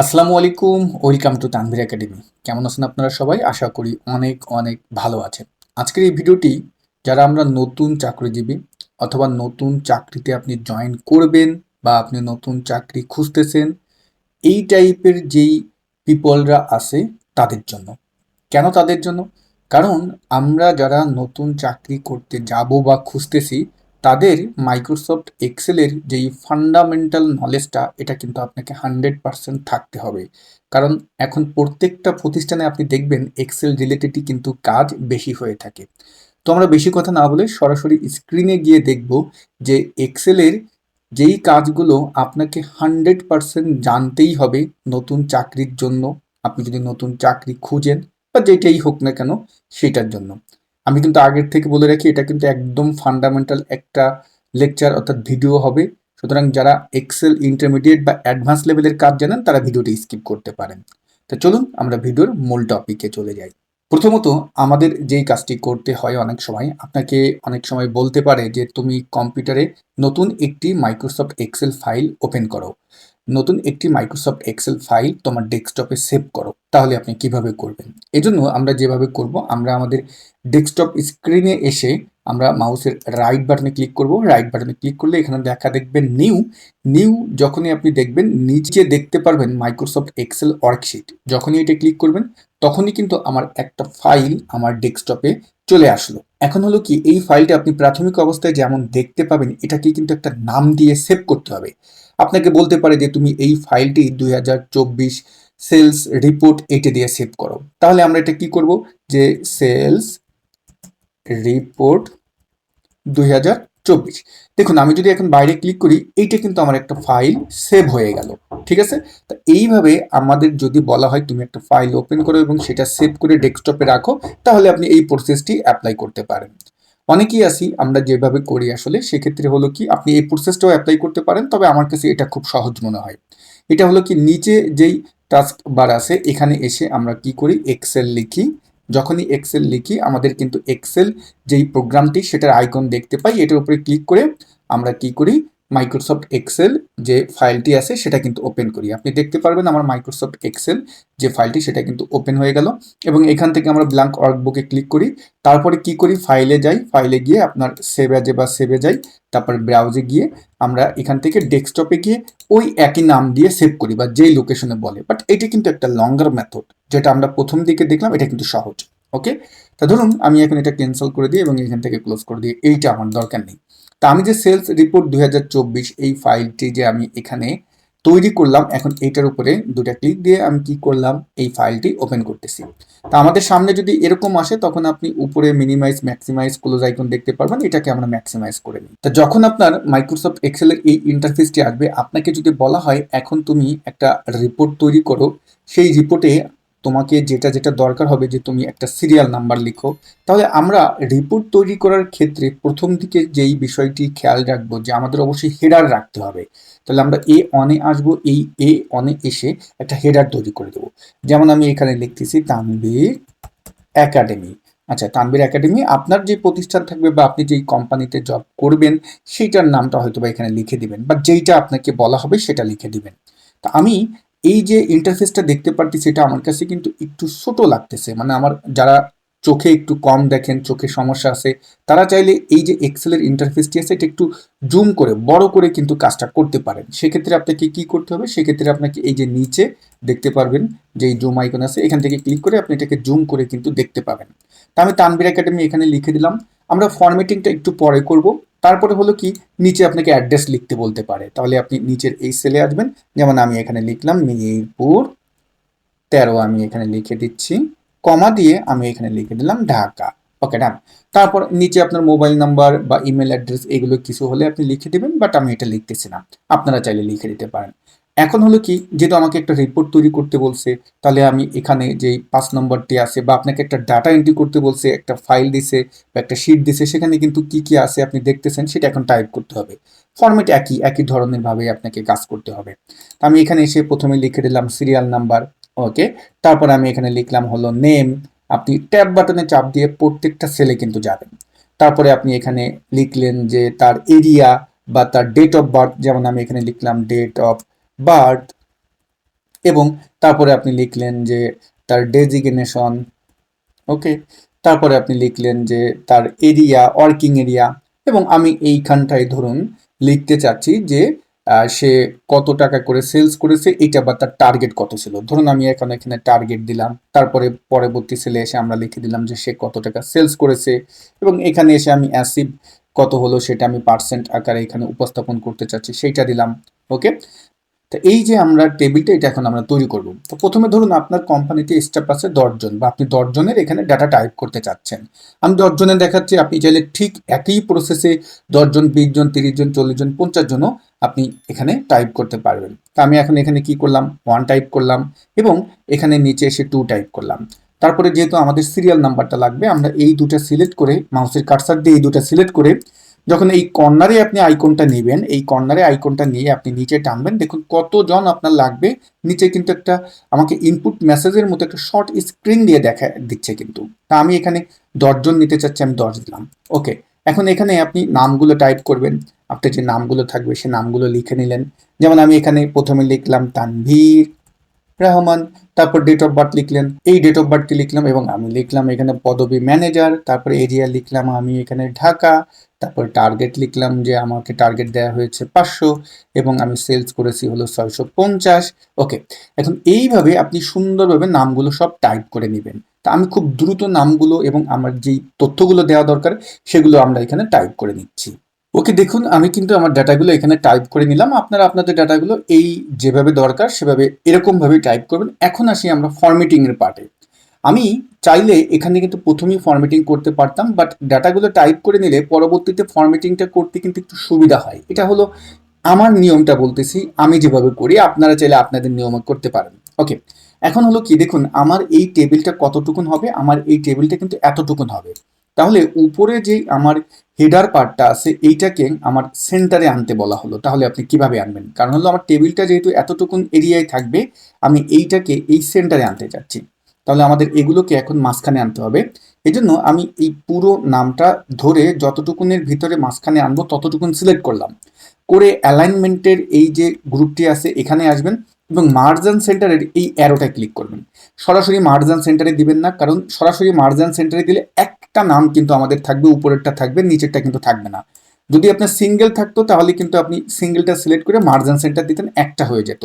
আসসালামু আলাইকুম, welcome to Tanvir academy. কেমন আছেন আপনারা সবাই? আশা করি অনেক অনেক ভালো আছেন। আজকের এই ভিডিওটি যারা আমরা নতুন চাকরিজীবী অথবা নতুন চাকরিতে আপনি জয়েন করবেন বা আপনি নতুন চাকরি খুঁজতেছেন, এই টাইপের যেই পিপলরা আছে তাদের জন্য। কেন তাদের জন্য? কারণ আমরা যারা নতুন চাকরি করতে যাব বা খুঁজতেছি তাদের মাইক্রোসফট এক্সেলের যেই ফান্ডামেন্টাল নলেজটা এটা কিন্তু আপনাকে হান্ড্রেড পারসেন্ট থাকতে হবে। কারণ এখন প্রত্যেকটা প্রতিষ্ঠানে আপনি দেখবেন এক্সেল রিলেটেডই কিন্তু কাজ বেশি হয়ে থাকে। তো আমরা বেশি কথা না বলে সরাসরি স্ক্রিনে গিয়ে দেখব যে এক্সেলের যেই কাজগুলো আপনাকে হান্ড্রেড পারসেন্ট জানতেই হবে নতুন চাকরির জন্য। আপনি যদি নতুন চাকরি খুঁজেন বা যেটাই হোক না কেন, সেটার জন্য। আমি কিন্তু আগের থেকে বলে রাখি, এটা কিন্তু একদম ফান্ডামেন্টাল একটা লেকচার অর্থাৎ ভিডিও হবে। সুতরাং যারা এক্সেল ইন্টারমিডিয়েট বা অ্যাডভান্স লেভেলের কাজ জানেন, তারা ভিডিওটি স্কিপ করতে পারেন। তো চলুন আমরা ভিডিওর মূল টপিকে চলে যাই। প্রথমত আমাদের যেই কাজটি করতে হয় অনেক সময়, আপনাকে অনেক সময় বলতে পারে যে তুমি কম্পিউটারে নতুন একটি মাইক্রোসফট এক্সেল ফাইল ওপেন করো। নতুন একটি মাইক্রোসফট এক্সেল ফাইল তোমার ডেস্কটপে সেভ করো। তাহলে আপনি কীভাবে করবেন? এজন্য আমরা যেভাবে করব, আমরা আমাদের ডেস্কটপ স্ক্রিনে এসে আমরা মাউসের রাইট বাটনে ক্লিক করব। রাইট বাটনে ক্লিক করলে এখানে দেখা দেখবেন নিউ নিউ যখনই আপনি দেখবেন, নিচে দেখতে পারবেন মাইক্রোসফট এক্সেল ওয়ার্কশিট যখনই এটা ক্লিক করবেন, তখনই কিন্তু আমার একটা ফাইল আমার ডেস্কটপে চলে আসলো। এখন হলো কি, এই ফাইলটা আপনি প্রাথমিক অবস্থায় যেমন দেখতে পাবেন এটাকে কিন্তু একটা নাম দিয়ে সেভ করতে হবে। আপনাকে বলতে পারে যে তুমি এই ফাইলটি দুই হাজার চব্বিশ সেলস রিপোর্ট এটে দিয়ে সেভ করো। তাহলে আমরা এটা কি করব? যে সেলস রিপোর্ট দুই হাজার চব্বিশ। দেখুন, আমি যদি এখন বাইরে ক্লিক করি, এইটা কিন্তু আমার একটা ফাইল সেভ হয়ে গেল, ঠিক আছে? তো এইভাবে আমাদের যদি বলা হয় তুমি একটা ফাইল ওপেন করো এবং সেটা সেভ করে ডেস্কটপে রাখো, তাহলে আপনি এই প্রসেসটি অ্যাপ্লাই করতে পারেন। অনেকেই আসি আমরা যেভাবে করি আসলে, সেক্ষেত্রে হলো কি, আপনি এই প্রসেসটাও অ্যাপ্লাই করতে পারেন, তবে আমার কাছে এটা খুব সহজ মনে হয়। এটা হলো কি, নিচে যেই টাস্ক বার আছে, এখানে এসে আমরা কি করি এক্সেল লিখি। যখনই এক্সেল লিখি, আমাদের কিন্তু এক্সেল যেই প্রোগ্রামটি সেটার আইকন দেখতে পাই, এটার উপরে ক্লিক করে আমরা কি করি মাইক্রোসফট এক্সেল যে ফাইলটি আছে সেটা কিন্তু ওপেন করি। আপনি দেখতে পারবেন আমার মাইক্রোসফট এক্সেল যে ফাইলটি সেটা কিন্তু ওপেন হয়ে গেল এবং এখান থেকে আমরা ব্ল্যাঙ্ক ওয়ার্কবুকে ক্লিক করি। তারপরে কি করি? ফাইলে যাই ফাইলে গিয়ে আপনার সেভ অ্যাজে বা সেভে যাই, তারপর ব্রাউজে গিয়ে আমরা এখান থেকে ডেস্কটপে গিয়ে ওই একই নাম দিয়ে সেভ করি বা যেই লোকেশনে বলে। বাট এটি কিন্তু একটা লঙ্গার মেথড যেটা আমরা প্রথম দিকে দেখলাম, এটা কিন্তু সহজ। ওকে তা ধরুন, আমি এখন এটা ক্যান্সেল করে দিই এবং এখান থেকে ক্লোজ করে দিই। এইটা আমার দরকার নেই। তা আমি যে সেলস রিপোর্ট দু হাজার চব্বিশ এই ফাইলটি যে আমি এখানে তৈরি করলাম, এখন এইটার উপরে দুটা ক্লিক দিয়ে আমি কি করলাম, এই ফাইলটি ওপেন করতেছি। তা আমাদের সামনে যদি এরকম আসে, তখন আপনি উপরে মিনিমাইজ ম্যাক্সিমাইজ ক্লোজ আইকন দেখতে পারবেন, এটাকে আমরা ম্যাক্সিমাইজ করে নিই। তা যখন আপনার মাইক্রোসফট এক্সেলের এই ইন্টারফেসটি আসবে, আপনাকে যদি বলা হয়, এখন তুমি একটা রিপোর্ট তৈরি করো, সেই রিপোর্টে তোমাকে যেটা যেটা দরকার হবে যে তুমি একটা সিরিয়াল নাম্বার লিখো। তাহলে আমরা রিপোর্ট তৈরি করার ক্ষেত্রে প্রথম দিকে যেই বিষয়টি খেয়াল রাখব যে আমাদের অবশ্যই হেডার রাখতে হবে। তাহলে আমরা এ অনে আসব, এই এ অনে এসে একটা হেডার তৈরি করে দেবো। যেমন আমি এখানে লিখতেছি তানবীর একাডেমি আচ্ছা তানবীর একাডেমি আপনার যে প্রতিষ্ঠান থাকবে বা আপনি যেই কোম্পানিতে জব করবেন, সেইটার নামটা হয়তো বা এখানে লিখে দিবেন বা যেইটা আপনাকে বলা হবে সেটা লিখে দিবেন। তা আমি এই যে ইন্টারফেসটা দেখতে পারতেছি সেটা আমার কাছে কিন্তু একটু ছোট লাগতেছে। মানে আমার যারা চোখে একটু কম দেখেন, চোখে সমস্যা আছে। তারা চাইলে এই যে এক্সেলের ইন্টারফেসটি আছে, এটা একটু জুম করে, বড় করে কিন্তু কাজটা করতে পারেন। সেক্ষেত্রে আপনাকে কি করতে হবে? সেক্ষেত্রে আপনাকে এই যে নিচে দেখতে পারবেন যে এই জুম আইকন আছে, এখান থেকে ক্লিক করে আপনি এটাকে জুম করে কিন্তু দেখতে পাবেন। তা আমি তানবির একাডেমি এখানে লিখে দিলাম। আমরা ফরম্যাটিংটা একটু পরে করব। তারপরে হলো কি, নিচে আপনাকে অ্যাড্রেস লিখতে বলতে পারে। তাহলে আপনি নিচের এই সেলে আসবেন। যেমন আমি এখানে লিখলাম মিরপুর, তেরো আমি এখানে লিখে দিচ্ছি। কমা দিয়ে আমি এখানে লিখে দিলাম ঢাকা। ওকে ডান তারপর নিচে আপনার মোবাইল নাম্বার বা ইমেল অ্যাড্রেস এগুলো কিছু হলে আপনি লিখে দেবেন বাট আমি এটা লিখতেছি না। আপনারা চাইলে লিখে দিতে পারেন। এখন হলো কি, যেহেতু আমাকে একটা রিপোর্ট তৈরি করতে বলছে, তাহলে আমি এখানে যেই পাঁচ নম্বরটি আছে বা আপনাকে একটা ডাটা এন্ট্রি করতে বলছে, একটা ফাইল দিছে বা একটা শিট দিছে, সেখানে কিন্তু কি কি আছে আপনি দেখতেছেন, সেটা এখন টাইপ করতে হবে। ফর্মেট একই একই ধরনের ভাবে আপনাকে কাজ করতে হবে। আমি এখানে এসে প্রথমে লিখে দিলাম সিরিয়াল নাম্বার ওকে তারপর আমি এখানে লিখলাম হলো নেম আপনি ট্যাব বাটনে চাপ দিয়ে প্রত্যেকটা সেলে কিন্তু যাবেন। তারপরে আপনি এখানে লিখলেন যে তার এরিয়া বা তার ডেট অফ বার্থ যেমন আমি এখানে লিখলাম ডেট অফ বার্থ এবং তারপরে আপনি লিখলেন যে তার ডেজিগনেশন ওকে তারপরে আপনি লিখলেন যে তার এরিয়া ওয়ার্কিং এরিয়া এবং আমি এইখানটায় ধরুন লিখতে চাচ্ছি যে সে কত টাকা করে সেলস করেছে এটা বা তার টার্গেট কত ছিল? ধরুন আমি এখন এখানে টার্গেট দিলাম, তারপরে পরবর্তী সেলে এসে আমরা লিখে দিলাম যে সে কত টাকা সেলস করেছে এবং এখানে এসে আমি অ্যাসিভ কত হলো সেটা আমি পার্সেন্ট আকারে এখানে উপস্থাপন করতে চাচ্ছি, সেইটা দিলাম ওকে তো এই যে আমরা টেবিলটা এটা এখন আমরা তৈরি করব। তো প্রথমে ধরুন আপনার কোম্পানিতে স্টাফ আছে দশজন বা আপনি দশজনের এখানে ডাটা টাইপ করতে চাচ্ছেন। আমি দশজনের দেখাচ্ছি, আপনি চাইলে ঠিক একই প্রসেসে দশজন বিশ জন তিরিশ জন চল্লিশ জন পঞ্চাশ জনও আপনি এখানে টাইপ করতে পারবেন। তা আমি এখন এখানে কি করলাম? ওয়ান টাইপ করলাম এবং এখানে নিচে এসে টু টাইপ করলাম। তারপরে যেহেতু আমাদের সিরিয়াল নাম্বারটা লাগবে, আমরা এই দুটো সিলেক্ট করে মাউসের কার্সার দিয়ে এই দুটো সিলেক্ট করে যখন এই কর্নারে আপনি আইকনটা নেবেন, এই কর্নারে আইকনটা নিয়ে আপনি নিচে টানবেন, দেখুন কতজন আপনার লাগবে। নিচে কিন্তু একটা আমাকে ইনপুট মেসেজের মতো একটা শর্ট স্ক্রিন দিয়ে দেখা, দিচ্ছে কিন্তু। তা আমি এখানে দশজন নিতে চাচ্ছি, আমি দশ দিলাম। ওকে এখন এখানে আপনি নামগুলো টাইপ করবেন। আপনার যে নামগুলো থাকবে, সে নামগুলো লিখে নিলেন। যেমন আমি এখানে প্রথমে লিখলাম, তানভীর রহমান, তারপর ডেট অফ বার্থ লিখলেন। এই ডেট অফ বার্থটি লিখলাম এবং আমি লিখলাম এখানে পদবী ম্যানেজার তারপর এরিয়া লিখলাম আমি এখানে ঢাকা, তারপর টার্গেট লিখলাম যে আমাকে টার্গেট দেওয়া হয়েছে পাঁচশো এবং আমি সেলস করেছি হলো ছয়শো পঞ্চাশ। ওকে এখন এইভাবে আপনি সুন্দরভাবে নামগুলো সব টাইপ করে নেবেন। তা আমি খুব দ্রুত নামগুলো এবং আমার যেই তথ্যগুলো দেওয়া দরকার, সেগুলো আমরা এখানে টাইপ করে নিচ্ছি। ওকে দেখুন, আমি কিন্তু আমার ডাটাগুলো এখানে টাইপ করে নিলাম। আপনারা আপনাদের ডাটাগুলো এই যেভাবে দরকার সেভাবে এরকমভাবে টাইপ করবেন। এখন আসি আমরা ফরম্যাটিং এর পার্টে। আমি চাইলে এখানে কিন্তু প্রথমেই ফরম্যাটিং করতে পারতাম, বাট ডাটাগুলো টাইপ করে নিলে পরবর্তীতে ফরম্যাটিংটা করতে কিন্তু একটু সুবিধা হয়। এটা হলো আমার নিয়মটা বলতেছি, আমি যেভাবে করি, আপনারা চাইলে আপনাদের নিয়ম করতে পারেন। ওকে, এখন হলো কি? দেখুন, আমার এই টেবিলটা কতটুকুন হবে? আমার এই টেবিলটা কিন্তু এতটুকুন হবে। তাহলে উপরে যে আমার হেডার পার্টটা আছে, এইটাকে আমার সেন্টারে আনতে বলা হলো। তাহলে আপনি কীভাবে আনবেন? কারণ হলো আমার টেবিলটা যেহেতু এতটুকুন এরিয়ায় থাকবে, আমি এইটাকে এই সেন্টারে আনতে চাচ্ছি। তাহলে আমাদের এগুলোকে এখন মাঝখানে আনতে হবে। এই জন্য আমি এই পুরো নামটা ধরে যতটুকুনের ভিতরে মাঝখানে আনব, ততটুকুন সিলেক্ট করলাম। করে অ্যালাইনমেন্টের এই যে গ্রুপটি আছে, এখানে আসবেন এবং মার্জান সেন্টারের এই অ্যারোটা ক্লিক করবেন। সরাসরি মার্জান সেন্টারে দিবেন না, কারণ সরাসরি মার্জান সেন্টারে দিলে একটা নাম কিন্তু আমাদের থাকবে, উপরেরটা থাকবে, নিচেরটা কিন্তু থাকবে না। যদি আপনার সিঙ্গেল থাকতো, তাহলে কিন্তু আপনি সিঙ্গেলটা সিলেক্ট করে মার্জান সেন্টার দিতেন, একটা হয়ে যেত।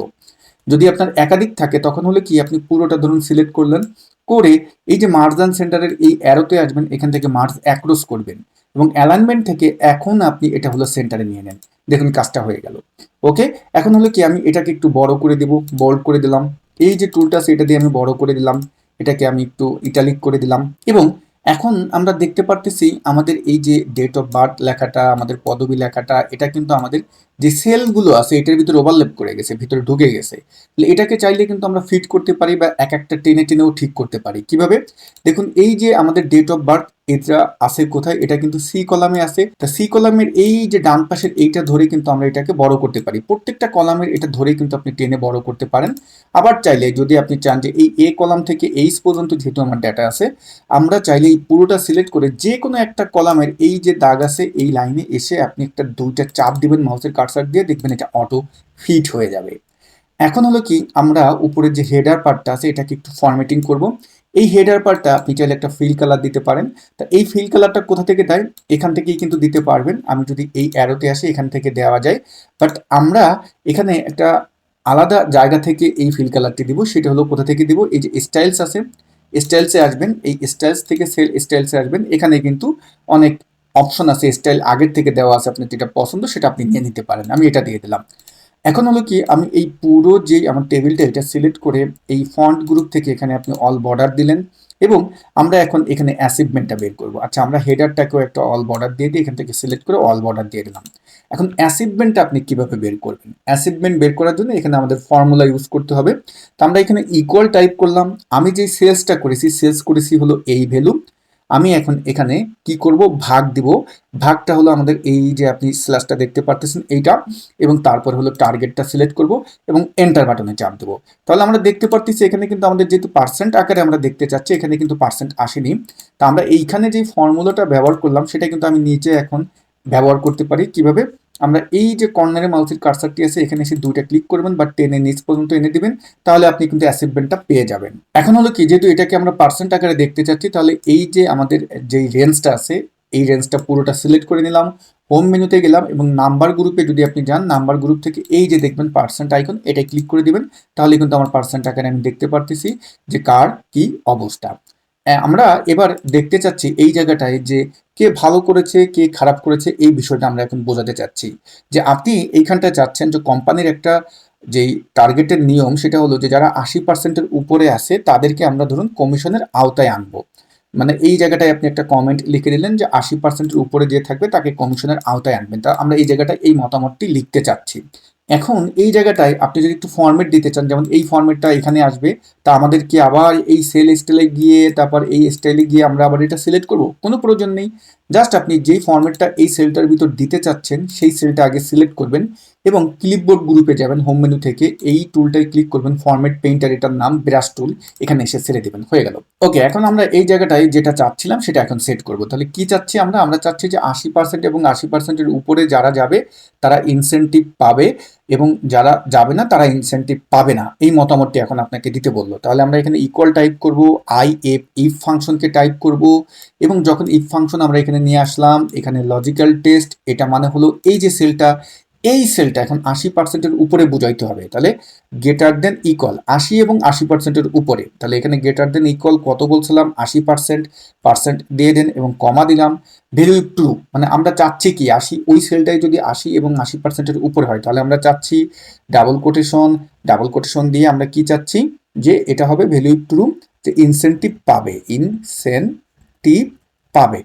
যদি আপনার একাধিক থাকে, তখন হলে কি আপনি পুরোটা ধরুন সিলেক্ট করলেন, করে এই যে মার্জান সেন্টারের এই অ্যারোতে আসবেন, এখান থেকে মার্জ অ্যাক্রস করবেন এবং অ্যালাইনমেন্ট থেকে এখন আপনি এটা হলো সেন্টারে নিয়ে নেন। দেখুন কাজটা হয়ে গেল। ওকে? এখন হলো কি আমি এটাকে একটু বড় করে দেব বোল্ড করে দিলাম। এই যে টুলটা এটা দিয়ে আমি বড় করে দিলাম। এটাকে আমি একটু ইটালিক করে দিলাম এবং এখন আমরা দেখতে পারতেছি আমাদের এই যে ডেট অফ বার্থ লেখাটা, আমাদের পদবী লেখাটা, এটা কিন্তু আমাদের যে সেলগুলো আছে, এটার ভিতরে ওভারলেপ করে গেছে, ভিতরে ঢুকে গেছে। তাহলে এটাকে চাইলে কিন্তু আমরা ফিট করতে পারি বা এক একটা টেনে টেনেও ঠিক করতে পারি। কীভাবে? দেখুন, এই যে আমাদের ডেট অফ বার্থ এটা আছে কোথায়, এটা কিন্তু সি কলামে আছে। তা সি কলামের এই যে ডান পাশের এইটা ধরে কিন্তু আমরা এটাকে বড় করতে পারি। প্রত্যেকটা কলামের এটা ধরে কিন্তু আপনি টেনে বড় করতে পারেন। আবার চাইলে যদি আপনি চান যে এই এ কলাম থেকে এইচ পর্যন্ত যেহেতু আমার ডাটা আছে, আমরা চাইলে এই পুরোটা সিলেক্ট করে যে কোনো একটা কলামের এই যে দাগ আছে, এই লাইনে এসে আপনি একটা দুইটা চাপ দিবেন মাউসের কার্সার দিয়ে দেখবেন এটা অটো ফিট হয়ে যাবে। এখন হলো কি, আমরা উপরে যে হেডার পার্টটা আছে, এটাকে একটু ফরম্যাটিং করব। এই হেডার পার্টটা আপনি চাইলে একটা ফিল কালার দিতে পারেন। তা এই ফিল কালারটা কোথা থেকে দেয়? এখান থেকেই কিন্তু দিতে পারবেন। আমি যদি এই অ্যারোতে আসি, এখান থেকে দেওয়া যায়। বাট আমরা এখানে একটা আলাদা জায়গা থেকে এই ফিল কালারটি দিব। সেটা হলো কোথা থেকে দিব? এই যে স্টাইলস আছে স্টাইলসে আসবেন। এই স্টাইলস থেকে সেল স্টাইলসে আসবেন। এখানে কিন্তু অনেক অপশন আছে স্টাইল আগের থেকে দেওয়া আছে, আপনার যেটা পছন্দ সেটা আপনি নিয়ে নিতে পারেন। আমি এটা দিয়ে দিলাম। এখন হলো কি, আমি এই পুরো যে আমার টেবিলটা এটা সিলেক্ট করে এই ফন্ট গ্রুপ থেকে এখানে আপনি অল বর্ডার দিলেন এবং আমরা এখন এখানে অ্যাসিভমেন্টটা বের করব। আচ্ছা আমরা হেডারটাকেও একটা অল বর্ডার দিয়ে দিই এখান থেকে সিলেক্ট করে অল বর্ডার দিয়ে দিলাম। এখন অ্যাসিভমেন্টটা আপনি কীভাবে বের করবেন? অ্যাসিভমেন্ট বের করার জন্য এখানে আমাদের ফর্মুলা ইউজ করতে হবে। তো আমরা এখানে ইকুয়াল টাইপ করলাম। আমি যে সেলসটা করেছি সেলস করেছি হলো এই ভ্যালু আমি এখন এখানে কি করব? ভাগ দিব। ভাগটা হলো আমাদের এই যে আপনি স্ল্যাশটা দেখতে পারতেছেন এইটা এবং তারপর হলো টার্গেটটা সিলেক্ট করব এবং এন্টার বাটনে চাপ দেবো। তাহলে আমরা দেখতে পারতেছি এখানে কিন্তু আমাদের যেহেতু পার্সেন্ট আকারে আমরা দেখতে চাচ্ছি, এখানে কিন্তু পার্সেন্ট আসেনি। তা আমরা এইখানে যে ফর্মুলাটা ব্যবহার করলাম সেটা কিন্তু আমি নিচে এখন ব্যবহার করতে পারি কীভাবে? আমরা এই যে কর্নারে মাউসের কার্সারটি আছে, এখানে এসে দুইটা ক্লিক করবেন বা টেনে নিচ পর্যন্ত এনে দিবেন, তাহলে আপনি কিন্তু অ্যাসিভমেন্টটা পেয়ে যাবেন। এখন হলো কি, যেহেতু এটাকে আমরা পার্সেন্ট আকারে দেখতে চাচ্ছি, তাহলে এই যে আমাদের যেই রেঞ্জটা আছে, এই রেঞ্জটা পুরোটা সিলেক্ট করে নিলাম। হোম মেনুতে গেলাম এবং নাম্বার গ্রুপে যদি আপনি যান নাম্বার গ্রুপ থেকে এই যে দেখবেন পার্সেন্ট আইকন এটা ক্লিক করে দিবেন, তাহলে কিন্তু আমার পার্সেন্ট আকারে আমি দেখতে পারতেছি যে কার কি অবস্থা। আমরা এবার দেখতে চাচ্ছি এই জায়গাটায় যে কে ভালো করেছে, কে খারাপ করেছে, এই বিষয়টা আমরা এখন বোঝাতে চাচ্ছি। যে আপনি এইখানটায় চাচ্ছেন যে কোম্পানির একটা যেই টার্গেটের নিয়ম সেটা হলো যে যারা আশি পার্সেন্টের উপরে আছে তাদেরকে আমরা ধরুন কমিশনের আওতায় আনব। মানে এই জায়গাটায় আপনি একটা কমেন্ট লিখে দিলেন যে আশি পার্সেন্টের উপরে যে থাকবে তাকে কমিশনের আওতায় আনবেন। তা আমরা এই জায়গাটায় এই মতামতটি লিখতে চাচ্ছি। এখন এই জায়গাটায় আপনি যদি একটু ফর্মেট দিতে চান, যেমন এই ফর্মেটটা এখানে আসবে, তা আমাদেরকে আবার এই সেল স্টাইলে গিয়ে, তারপর এই স্টাইলে গিয়ে আমরা আবার এটা সিলেক্ট করব, কোনো প্রয়োজন নেই। জাস্ট আপনি যেই ফর্মেটটা এই সেলটার ভিতর দিতে চাচ্ছেন, সেই সেলটা আগে সিলেক্ট করবেন। এবং ক্লিপবোর্ড গ্রুপে যাবেন হোম মেনু থেকে এই টুলটায় ক্লিক করবেন ফরম্যাট পেইন্টার এটার নাম ব্রাশ টুল এখানে এসে ছেড়ে দেবেন, হয়ে গেল। ওকে এখন আমরা এই জায়গাটায় যেটা চাচ্ছিলাম সেটা এখন সেট করব। তাহলে কি চাচ্ছি আমরা? আমরা চাচ্ছি যে আশি পার্সেন্ট এবং আশি পার্সেন্টের উপরে যারা যাবে, তারা ইনসেন্টিভ পাবে এবং যারা যাবে না, তারা ইনসেন্টিভ পাবে না। এই মতামতটি এখন আপনাকে দিতে বলল। তাহলে আমরা এখানে ইকুয়াল টাইপ করব আই এফ ইফ ফাংশনকে টাইপ করব এবং যখন ইফ ফাংশন আমরা এখানে নিয়ে আসলাম, এখানে লজিক্যাল টেস্ট এটা মানে হলো এই যে সেলটা এই সেলটা এখন আশি পার্সেন্টের উপরে বুঝাইতে হবে। তাহলে গেটার দেন ইকুয়াল আশি এবং আশি পার্সেন্টের উপরে, তাহলে এখানে গেটার দেন ইকুয়াল কত বলছিলাম? আশি পার্সেন্ট পার্সেন্ট দিয়ে দেন এবং কমা দিলাম। ভ্যালু ট্রু মানে আমরা চাচ্ছি কি? আশি, ওই সেলটাই যদি আশি এবং আশি পার্সেন্টের উপরে হয়, তাহলে আমরা চাচ্ছি ডাবল কোটেশন ডাবল কোটেশন দিয়ে আমরা কি চাচ্ছি? যে এটা হবে ভ্যালু ট্রু যে ইনসেন্টিভ পাবে ইনসেন্টিভ পাবে।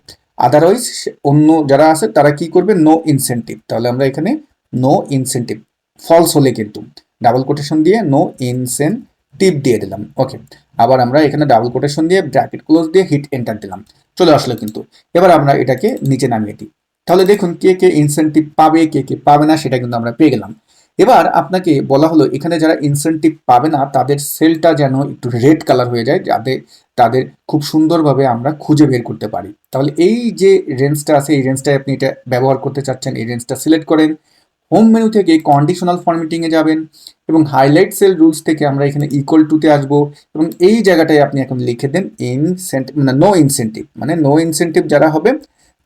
আদারওয়াইজ অন্য যারা আছে, তারা কি করবে? নো ইনসেন্টিভ তাহলে আমরা এখানে নো ইনসেন্টিভ ফলস হলে কিন্তু ডাবল কোটেশন দিয়ে নো ইনসেন্টিভ দিয়ে দিলাম ওকে আবার আমরা এখানে ডাবল কোটেশন দিয়ে ব্র্যাকেট ক্লোজ দিয়ে হিট এন্টার দিলাম, চলে আসলো কিন্তু। এবার আমরা এটাকে নিচে নামিয়ে দিই। তাহলে দেখুন কে কে ইনসেন্টিভ পাবে, কে কে পাবে না, সেটা কিন্তু আমরা পেয়ে গেলাম। এবার আপনাকে বলা হলো, এখানে যারা ইনসেন্টিভ পাবে না, তাদের সেলটা যেন একটু রেড কালার হয়ে যায়, যাতে তাদের খুব সুন্দরভাবে আমরা খুঁজে বের করতে পারি। তাহলে এই যে রেঞ্জটা আছে, এই রেঞ্জটায় আপনি এটা ব্যবহার করতে চাচ্ছেন, এই রেঞ্জটা সিলেক্ট করেন। হোম মেনু থেকে কন্ডিশনাল ফরম্যাটিংয়ে যাবেন এবং হাইলাইট সেল রুলস থেকে আমরা এখানে ইকুয়াল টুতে আসব এবং এই জায়গাটায় আপনি এখন লিখে দেন ইনসেন্টিভ মানে নো ইনসেন্টিভ মানে নো ইনসেন্টিভ যারা হবে,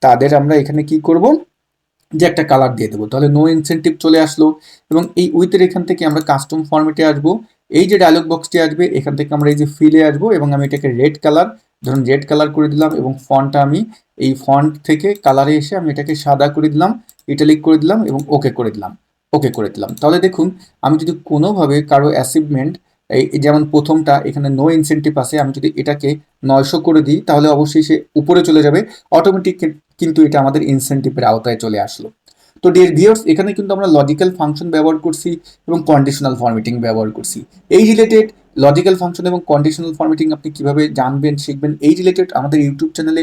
তাদের আমরা এখানে কি করব? যে একটা কালার দিয়ে দেবো। তাহলে নো ইনসেন্টিভ চলে আসলো এবং এই উইথের এখান থেকে আমরা কাস্টম ফরম্যাটে আসব। এই যে ডায়লগ বক্সটি আসবে, এখান থেকে আমরা এই যে ফিলে আসব এবং আমি এটাকে রেড কালার ধরুন রেড কালার করে দিলাম এবং ফন্টটা আমি এই ফন্ট থেকে কালারে এসে আমি এটাকে সাদা করে দিলাম ইটালিক করে দিলাম এবং ওকে করে দিলাম ওকে করে দিলাম। তাহলে দেখুন, আমি যদি কোনোভাবে কারও অ্যাচিভমেন্ট এই যেমন প্রথমটা, এখানে নো ইনসেন্টিভ আছে, আমি যদি এটাকে নয়শো করে দিই, তাহলে অবশ্যই সে উপরে চলে যাবে অটোমেটিক কিন্তু এটা আমাদের ইনসেন্টিভের আওতায় চলে আসলো। তো ডিয়ার ভিউয়ার্স এখানে কিন্তু আমরা লজিক্যাল ফাংশন ব্যবহার করছি এবং কন্ডিশনাল ফর্মেটিং ব্যবহার করছি। এই রিলেটেড লজিক্যাল ফাংশন এবং কন্ডিশনাল ফর্মেটিং আপনি কীভাবে জানবেন, শিখবেন, এই রিলেটেড আমাদের ইউটিউব চ্যানেলে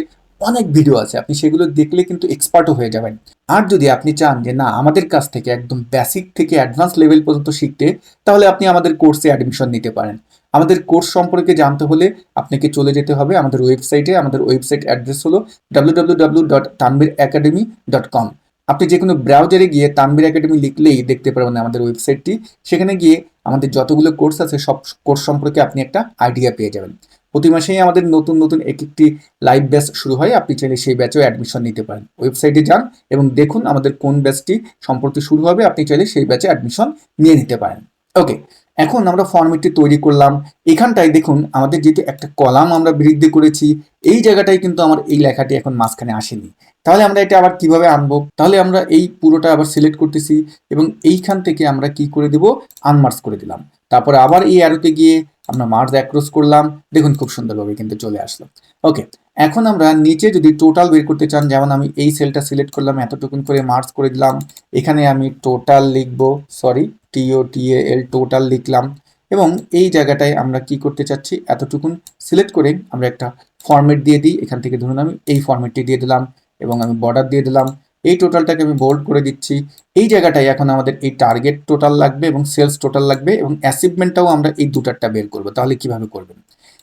অনেক ভিডিও আছে, আপনি সেগুলো দেখলে কিন্তু এক্সপার্টও হয়ে যাবেন। আর যদি আপনি চান যে না, আমাদের কাছ থেকে একদম বেসিক থেকে অ্যাডভান্স লেভেল পর্যন্ত শিখতে, তাহলে আপনি আমাদের কোর্সে অ্যাডমিশন নিতে পারেন। আমাদের কোর্স সম্পর্কে জানতে হলে আপনাকে চলে যেতে হবে আমাদের ওয়েবসাইটে আমাদের ওয়েবসাইট অ্যাড্রেস হলো W dot Tanvir academy dot com আপনি যে কোনো ব্রাউজারে গিয়ে তানবির একাডেমি লিখলেই দেখতে পারবেন আমাদের ওয়েবসাইটটি সেখানে গিয়ে আমাদের যতগুলো কোর্স আছে, সব কোর্স সম্পর্কে আপনি একটা আইডিয়া পেয়ে যাবেন। প্রতি মাসেই আমাদের নতুন নতুন এক একটি লাইভ ব্যাচ শুরু হয়। আপনি চাইলে সেই ব্যাচেও অ্যাডমিশন নিতে পারেন। ওয়েবসাইটে যান এবং দেখুন আমাদের কোন ব্যাচটি সম্পর্কে শুরু হবে। আপনি চাইলে সেই ব্যাচে অ্যাডমিশন নিয়ে নিতে পারেন। ওকে এখন আমরা ফর্মেটটি তৈরি করলাম। এখানটায় দেখুন, আমাদের যেহেতু একটা কলাম আমরা বৃদ্ধি করেছি, এই জায়গাটায় কিন্তু আমার এই লেখাটি এখন মাঝখানে আসেনি। তাহলে আমরা এটা আবার কীভাবে আনব? তাহলে আমরা এই পুরোটা আবার সিলেক্ট করতেছি এবং এইখান থেকে আমরা কি করে দেব? আনমার্স করে দিলাম। তারপরে আবার এই অ্যারোতে গিয়ে আমরা মার্স অ্যাক্রস করলাম। দেখুন খুব সুন্দরভাবে কিন্তু চলে আসলো। ওকে এখন আমরা নিচে যদি টোটাল বের করতে চান, যেমন আমি এই সেলটা সিলেক্ট করলাম, এতটুকুন করে মার্চ করে দিলাম। এখানে আমি টোটাল লিখব সরি টিও টিএ এল টোটাল লিখলাম। এবং এই জায়গাটায় আমরা কি করতে চাচ্ছি, এতটুকুন সিলেক্ট করে আমরা একটা ফরম্যাট দিয়ে দিই। এখান থেকে ধরুন আমি এই ফরম্যাটটি দিয়ে দিলাম এবং আমি বর্ডার দিয়ে দিলাম। এই টোটালটাকে আমি বোল্ড করে দিচ্ছি। এই জায়গাটায় এখন আমাদের এই টার্গেট টোটাল লাগবে এবং সেলস টোটাল লাগবে এবং অ্যাচিভমেন্টটাও আমরা এই দুটারটা বের করব। তাহলে কীভাবে করবেন?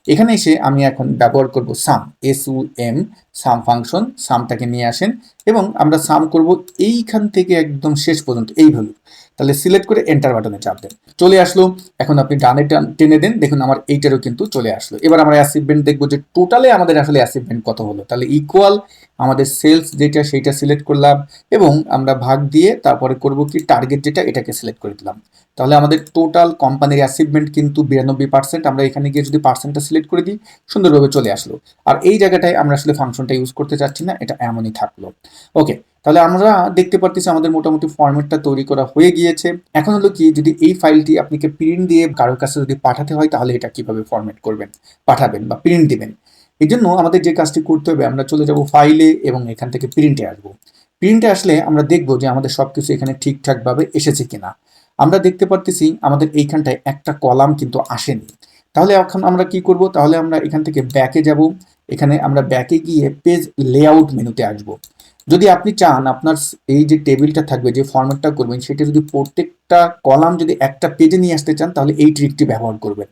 এখানে এসে আমি এখন ব্যবহার করব sum S U M sum function সামটাকে নিয়ে আসেন এবং আমরা সাম করব এইখান থেকে একদম শেষ পর্যন্ত, এই ভ্যালু তাহলে সিলেক্ট করে এন্টার বাটনে চাপ দেন। চলে আসলো, এখন আপনি ডানে টেনে দেন, দেখুন আমার এইটারও কিন্তু চলে আসলো। এবার আমরা অ্যাসিভমেন্ট দেখব যে টোটালে আমাদের আসলে অ্যাসিভমেন্ট কত হলো। তাহলে ইকুয়াল আমাদের সেলস যেটা সেইটা সিলেক্ট করলাম এবং আমরা ভাগ দিয়ে তারপরে করব কি টার্গেট যেটা এটাকে সিলেক্ট করে দিলাম। তাহলে আমাদের টোটাল কোম্পানির অ্যাচিভমেন্ট কিন্তু বিরানব্বই পার্সেন্ট আমরা এখানে গিয়ে যদি পার্সেন্টটা সিলেক্ট করে দিই, সুন্দরভাবে চলে আসলো। আর এই জায়গাটায় আমরা আসলে ফাংশনটা ইউজ করতে চাচ্ছি না, এটা এমনই থাকল। ওকে তাহলে আমরা দেখতে পারতেছি আমাদের মোটামুটি ফরম্যাটটা তৈরি করা হয়ে গিয়েছে। এখন হলো কি, যদি এই ফাইলটি আপনাকে প্রিন্ট দিয়ে কারোর কাছে যদি পাঠাতে হয়, তাহলে এটা কীভাবে ফরম্যাট করবেন? পাঠাবেন বা প্রিন্ট দিবেন। এই জন্য আমাদের যে কাজটি করতে হবে, আমরা চলে যাব ফাইলে এবং এখান থেকে প্রিন্টে আসব। প্রিন্টে আসলে আমরা দেখব যে আমাদের সব কিছু এখানে ঠিকঠাকভাবে এসেছে কিনা। আমরা দেখতে পারতেছি আমাদের এইখানটায় একটা কলাম কিন্তু আসেনি। তাহলে এখন আমরা কি করব? তাহলে আমরা এখান থেকে ব্যাকে যাব। এখানে আমরা ব্যাকে গিয়ে পেজ লেআউট মেনুতে আসব। যদি আপনি চান, আপনার এই যে টেবিলটা থাকবে, যে ফরম্যাটটা করবেন, সেটা যদি প্রত্যেকটা কলাম যদি একটা পেজে নিয়ে আসতে চান, তাহলে এই ট্রিকটি ব্যবহার করবেন।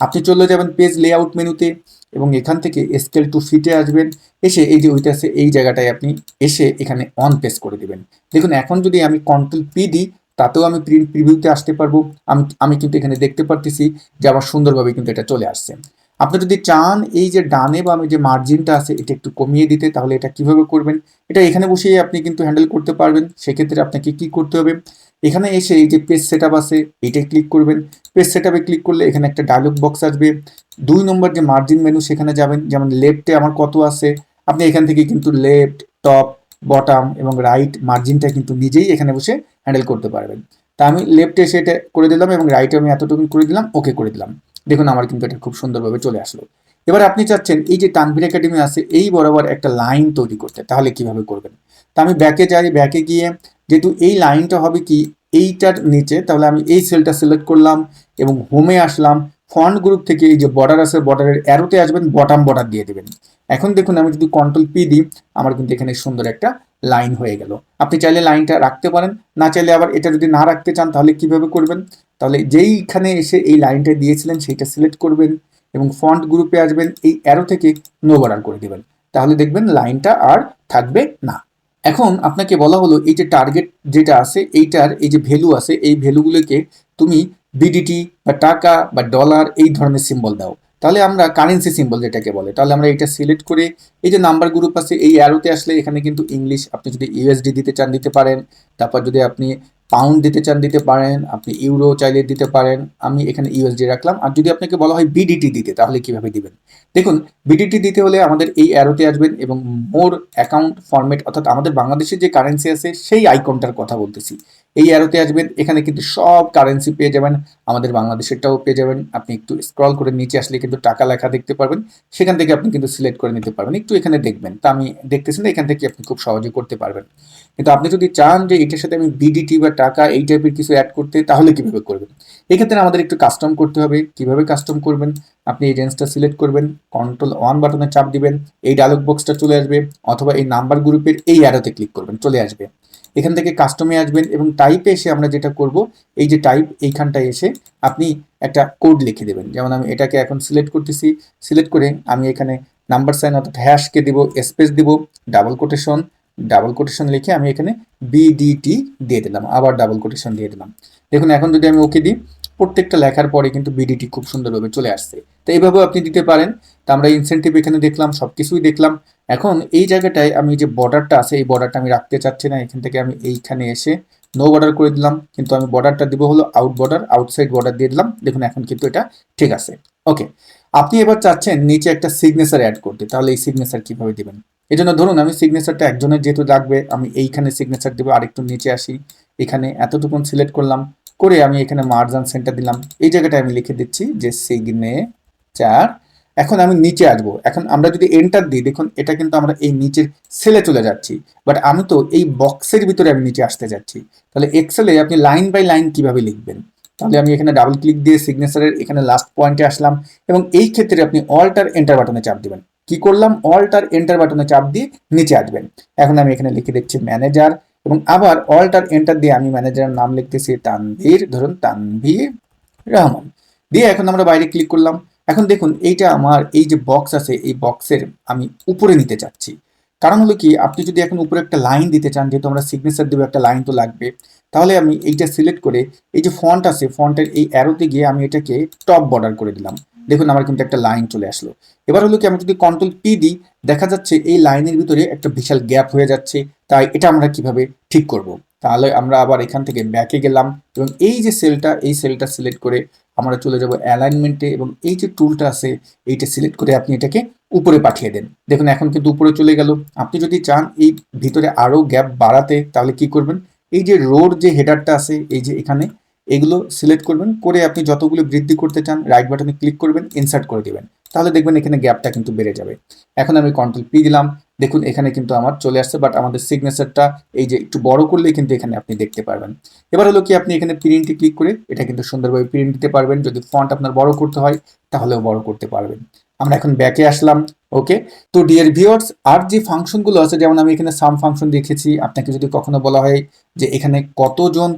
আপনি চলে যাবেন পেজ লেআউট মেনুতে। এবং এখান থেকে স্কেল টু ফিটে আসবেন। এসে এই যে ওইটা আছে, এই জায়গাটায় আপনি এসে এখানে অন পেস করে দিবেন। দেখুন, এখন যদি আমি কন্ট্রোল পি দিই, তাতেও আমি প্রিন্ট প্রিভিউতে আসতে পারব। আমি আমি কিন্তু এখানে দেখতে পারতেছি যে আমার সুন্দরভাবে কিন্তু এটা চলে আসছে। আপনি যদি চান এই যে ডানে বা আমি যে মার্জিনটা আছে, এটা একটু কমিয়ে দিতে, তাহলে এটা কীভাবে করবেন? এটা এখানে বসেই আপনি কিন্তু হ্যান্ডেল করতে পারবেন। সেক্ষেত্রে আপনাকে কি করতে হবে? এখানে এসে এই যে পেজ সেট আপ আছে এটাই ক্লিক করবেন। পেজ সেট আপে ক্লিক করলে এখানে একটা ডায়লগ বক্স আসবে। দুই নম্বর যে মার্জিন মেনু সেখানে যাবেন। যেমন লেফটে আমার কত আছে? আপনি এখান থেকে কিন্তু লেফট টপ বটাম এবং রাইট মার্জিনটা কিন্তু নিজেই এখানে বসে হ্যান্ডেল করতে পারবেন। তা আমি লেফটে এসে এটা করে দিলাম এবং রাইটে আমি এতটুকু করে দিলাম ওকে করে দিলাম। দেখুন, আমার কিন্তু এটা খুব সুন্দরভাবে চলে আসলো। এবার আপনি চাচ্ছেন, এই যে তানভীর একাডেমি আছে, এই বরাবর একটা লাইন তৈরি করতে, তাহলে কীভাবে করবেন? তা আমি ব্যাকে যাই ব্যাকে গিয়ে যেহেতু এই লাইনটা হবে কি, এইটার নিচে, তাহলে আমি এই সেলটা সিলেক্ট করলাম এবং হোমে আসলাম। ফন্ট গ্রুপ থেকে এই যে বর্ডার আছে বর্ডারের অ্যারোতে আসবেন বটাম বর্ডার দিয়ে দেবেন। এখন দেখুন, আমি যদি কন্ট্রোল পি দিই, আমার কিন্তু এখানে সুন্দর একটা লাইন হয়ে গেল। আপনি চাইলে লাইনটা রাখতে পারেন, না চাইলে আবার এটা যদি না রাখতে চান, তাহলে কীভাবে করবেন? তাহলে যেইখানে এসে এই লাইনটা দিয়েছিলেন, সেইটা সিলেক্ট করবেন এবং ফন্ট গ্রুপে আসবেন, এই অ্যারো থেকে নো বর্ডার করে দিবেন। তাহলে দেখবেন লাইনটা আর থাকবে না। এখন আপনাকে বলা হলো এই যে টার্গেট যেটা আছে, এইটার এই যে ভ্যালু আছে, এই ভ্যালুগুলোকে তুমি বিডিটি বা টাকা বা ডলার এই ধরনের সিম্বল দাও। তাহলে আমরা কারেন্সি সিম্বল যেটাকে বলে, তাহলে আমরা এটা সিলেক্ট করে এই যে নাম্বার গ্রুপ আছে, এই অ্যারোতে আসলে এখানে কিন্তু ইংলিশ আপনি যদি ইউএসডি দিতে চান দিতে পারেন, তারপর যদি আপনি পাউন্ড দিতে চান দিতে পারেন, আপনি ইউরো চাইলে দিতে পারেন, আমি এখানে ইউএসডি রাখলাম। আর যদি আপনাকে বলা হয় বিডিটি দিতে, তাহলে কীভাবে দিবেন? দেখুন বিডিটি দিতে হলে আমাদের এই অ্যারোতে আসবেন এবং মোর অ্যাকাউন্ট ফরম্যাট অর্থাৎ আমাদের বাংলাদেশের যে কারেন্সি আছে, সেই আইকনটার কথা বলতেছি। এই অ্যারোতে আসবেন, এখানে কিন্তু সব কারেন্সি পেয়ে যাবেন, আমাদের বাংলাদেশেরটাও পেয়ে যাবেন। আপনি একটু স্ক্রল করে নিচে আসলে কিন্তু টাকা লেখা দেখতে পারবেন। সেখান থেকে আপনি কিন্তু সিলেক্ট করে নিতে পারবেন। একটু এখানে দেখবেন। তা আমি দেখতেছি না, এখান থেকে আপনি খুব সহজে করতে পারবেন। কিন্তু আপনি যদি চান যে এটার সাথে আমি বিডিটি বা টাকা এই টাইপের কিছু অ্যাড করতে, তাহলে কীভাবে করবেন? এক্ষেত্রে আমাদের একটু কাস্টম করতে হবে। কীভাবে কাস্টম করবেন? আপনি এই রেঞ্জটা সিলেক্ট করবেন কন্ট্রোল ওয়ান বাটনে চাপ দিবেন, এই ডায়লগ বক্সটা চলে আসবে, অথবা এই নাম্বার গ্রুপের এই অ্যারোতে ক্লিক করবেন, চলে আসবে। এখান থেকে কাস্টমে আসবেন এবং টাইপে এসে আমরা যেটা করব, এই যে টাইপ এইখানটায় এসে আপনি একটা কোড লিখে দেবেন। যেমন আমি এটাকে এখন সিলেক্ট করতেছি সিলেক্ট করে আমি এখানে নাম্বার সাইন অর্থাৎ হ্যাশকে দিব স্পেস দিব ডাবল কোটেশন ডাবল কোটেশন লিখে আমি এখানে বিডিটি দিয়ে দিলাম, আবার ডাবল কোটেশন দিয়ে দিলাম। দেখুন, এখন যদি আমি ওকে দিই, প্রত্যেকটা লেখার পরে কিন্তু বিডিটি খুব সুন্দরভাবে চলে আসছে। তো এইভাবেও আপনি দিতে পারেন। তো আমরা ইনসেন্টিভ এখানে দেখলাম সব কিছুই দেখলাম। এখন এই জায়গাটায় আমি যে বর্ডারটা আছে, এই বর্ডারটা আমি রাখতে চাচ্ছি না। এখান থেকে আমি এইখানে এসে নো বর্ডার করে দিলাম। কিন্তু আমি বর্ডারটা দিব হলো আউট বর্ডার আউটসাইড বর্ডার দিয়ে দিলাম। দেখুন, এখন কিন্তু এটা ঠিক আছে। ওকে আপনি এবার চাচ্ছেন নিচে একটা সিগনেচার অ্যাড করতে। তাহলে এই সিগনেচার কীভাবে দিবেন? এই জন্য ধরুন আমি সিগনেচারটা একজনের যেহেতু লাগবে, আমি এইখানে সিগনেচার দেবো, আরেকটু নিচে আসি। এখানে এতটুকুন সিলেক্ট করলাম, করে আমি এখানে মার্জান সেন্টার দিলাম। এই জায়গাটায় আমি লিখে দিচ্ছি যে সিগনেচার এখন আমি নিচে আসব। এখন আমরা যদি এন্টার দিই, দেখুন এটা কিন্তু আমরা এই নিচের সেলে চলে যাচ্ছি। বাট আমি তো এই বক্সের ভিতরে আমি নিচে আসতে যাচ্ছি। তাহলে এক্সেলে আপনি লাইন বাই লাইন কীভাবে লিখবেন? তাহলে আমি এখানে ডাবল ক্লিক দিয়ে সিগনেচারের এখানে লাস্ট পয়েন্টে আসলাম এবং এই ক্ষেত্রে আপনি অল্টার এন্টার বাটনে চাপ দিবেন। কি করলাম? অল্টার এন্টার বাটনে চাপ দিয়ে নিচে আসবেন। এখন আমি এখানে লিখে দিচ্ছি ম্যানেজার এবং আবার অল্টার এন্টার দিয়ে আমি ম্যানেজারের নাম লিখতেছি তানভীর, ধরুন তানভীর রহমান। দিয়ে এখন আমরা বাইরে ক্লিক করলাম। এখন দেখুন, এইটা আমার এই যে বক্স আছে, এই বক্সের আমি উপরে নিতে চাচ্ছি। কারণ হলো কি, আপনি যদি এখন উপরে একটা লাইন দিতে চান, যেহেতু আমরা সিগনেচার দেবো, একটা লাইন তো লাগবে। তাহলে আমি এইটা সিলেক্ট করে এই যে ফন্ট আছে ফন্টের এই অ্যারোতে গিয়ে আমি এটাকে টপ বর্ডার করে দিলাম। দেখুন আমার কিন্তু একটা লাইন চলে আসলো। এবার হলো কি আমি যদি কন্ট্রোল পি দিই, দেখা যাচ্ছে এই লাইনের ভিতরে একটা বিশাল গ্যাপ হয়ে যাচ্ছে, তাই এটা আমরা কীভাবে ঠিক করব। তাহলে আমরা আবার এখান থেকে ব্যাকে গেলাম এবং এই যে সেলটা এই সেলটা সিলেক্ট করে আমরা চলে যাব অ্যালাইনমেন্টে এবং এই যে টুলটা আছে, এইটা সিলেক্ট করে আপনি এটাকে উপরে পাঠিয়ে দেন। দেখুন এখন কিন্তু উপরে চলে গেল। আপনি যদি চান এই ভিতরে আরও গ্যাপ বাড়াতে, তাহলে কি করবেন? এই যে রোড যে হেডারটা আছে, এই যে এখানে, এগুলো সিলেক্ট করবেন, করে আপনি যতগুলো বৃদ্ধি করতে চান রাইট বাটনে ক্লিক করবেন ইনসার্ট করে দেবেন। তাহলে দেখবেন এখানে গ্যাপটা কিন্তু বেড়ে যাবে। এখন আমি কন্ট্রোল পি দিলাম। দেখুন, এখানে কিন্তু আমার চলে আসছে বাট আমাদের সিগনেচারটা এই যে একটু বড় করলে কিন্তু এখানে আপনি দেখতে পারবেন। এবার হলো কি, আপনি এখানে প্রিন্টে ক্লিক করে, এটা কিন্তু সুন্দরভাবে প্রিন্ট দিতে পারবেন। যদি ফন্ট আপনার বড় করতে হয়, তাহলেও বড় করতে পারবেন। আমরা এখন ব্যাকে আসলাম ওকে তো ডিয়ার ভিওর্স আর যে ফাংশনগুলো আছে, যেমন আমি এখানে সাম ফাংশন দেখেছি, আপনাকে যদি কখনো বলা হয় যে এখানে কতজন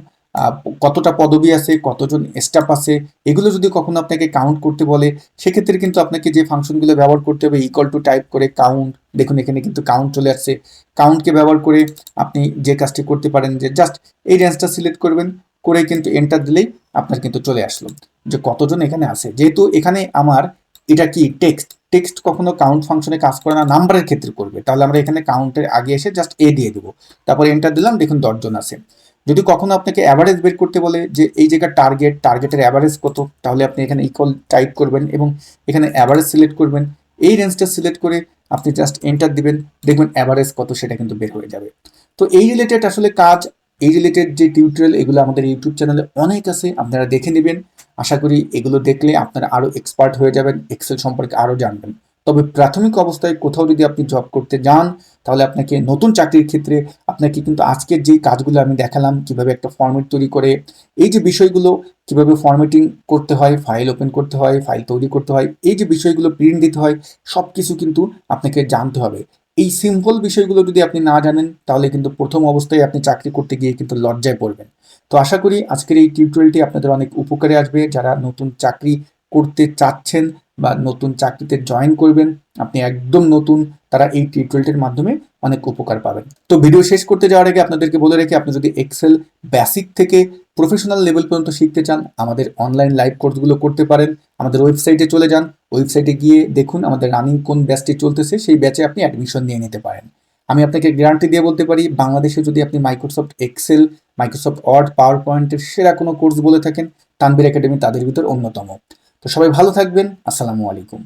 কতটা পদবি আছে, কতজন স্টাফ আছে, এগুলো যদি কখনো আপনাকে কাউন্ট করতে বলে, সেক্ষেত্রে কিন্তু আপনাকে যে ফাংশনগুলো ব্যবহার করতে হবে ইকুয়াল টু টাইপ করে কাউন্ট দেখুন এখানে কিন্তু কাউন্ট চলে আসছে। কাউন্টকে ব্যবহার করে আপনি যে কাজটি করতে পারেন, যে জাস্ট এই রেঞ্জটা সিলেক্ট করবেন, করে কিন্তু এন্টার দিলেই আপনার কিন্তু চলে আসলো, যে কতজন এখানে আছে। যেহেতু এখানে আমার এটা কি টেক্সট টেক্সট কখনো কাউন্ট ফাংশনে কাজ করে না নাম্বারের ক্ষেত্রে করবে। তাহলে আমরা এখানে কাউন্টের আগে এসে জাস্ট এ দিয়ে দেবো। তারপর এন্টার দিলাম, দেখুন দশজন আছে। যদি কখনো আপনাকে অ্যাভারেজ বের করতে বলে যে এই জায়গার টার্গেট টার্গেটের অ্যাভারেজ কত, তাহলে আপনি এখানে ইকুয়াল টাইপ করবেন এবং এখানে অ্যাভারেজ সিলেক্ট করবেন। এই রেঞ্জটা সিলেক্ট করে আপনি জাস্ট এন্টার দিবেন। দেখবেন অ্যাভারেজ কত, সেটা কিন্তু বের হয়ে যাবে। তো এই রিলেটেড আসলে কাজ, এই রিলেটেড যে টিউটোরিয়াল এগুলো আমাদের ইউটিউব চ্যানেলে অনেক আছে, আপনারা দেখে নেবেন। আশা করি এগুলো দেখলে আপনারা আরও এক্সপার্ট হয়ে যাবেন এক্সেল সম্পর্কে আরও জানবেন। তবে প্রাথমিক অবস্থায় কোথাও যদি আপনি জব করতে যান, তাহলে আপনাকে নতুন চাকরির ক্ষেত্রে আপনাকে কিন্তু আজকের যে কাজগুলো আমি দেখালাম, কীভাবে একটা ফর্মেট তৈরি করে, এই যে বিষয়গুলো কীভাবে ফর্মেটিং করতে হয় ফাইল ওপেন করতে হয় ফাইল তৈরি করতে হয়, এই যে বিষয়গুলো প্রিন্ট দিতে হয় সব কিছু কিন্তু আপনাকে জানতে হবে। এই সিম্পল বিষয়গুলো যদি আপনি না জানেন, তাহলে কিন্তু প্রথম অবস্থায় আপনি চাকরি করতে গিয়ে কিন্তু লজ্জায় পড়বেন। তো আশা করি আজকের এই টিউটোরিয়ালটি আপনাদের অনেক উপকারে আসবে। যারা নতুন চাকরি করতে চাচ্ছেন বা নতুন চাকরিতে জয়েন করবেন, আপনি একদম নতুন, তারা এই টিউটোরিয়ালটির মাধ্যমে অনেক উপকার পাবেন। তো ভিডিও শেষ করতে যাওয়ার আগে আপনাদেরকে বলে রেখে, আপনি যদি এক্সেল বেসিক থেকে প্রফেশনাল লেভেল পর্যন্ত শিখতে চান, আমাদের অনলাইন লাইভ কোর্সগুলো করতে পারেন। আমাদের ওয়েবসাইটে চলে যান। ওয়েবসাইটে গিয়ে দেখুন আমাদের রানিং কোন ব্যাচটি চলতেছে, সেই ব্যাচে আপনি অ্যাডমিশন নিয়ে নিতে পারেন। আমি আপনাকে গ্যারান্টি দিয়ে বলতে পারি, বাংলাদেশে যদি আপনি Microsoft Excel Microsoft Word power পয়েন্টের সেরা কোনো কোর্স বলে থাকেন তানবির একাডেমি তাদের ভিতর অন্যতম। তো সবাই ভালো থাকবেন, আসসালামু আলাইকুম।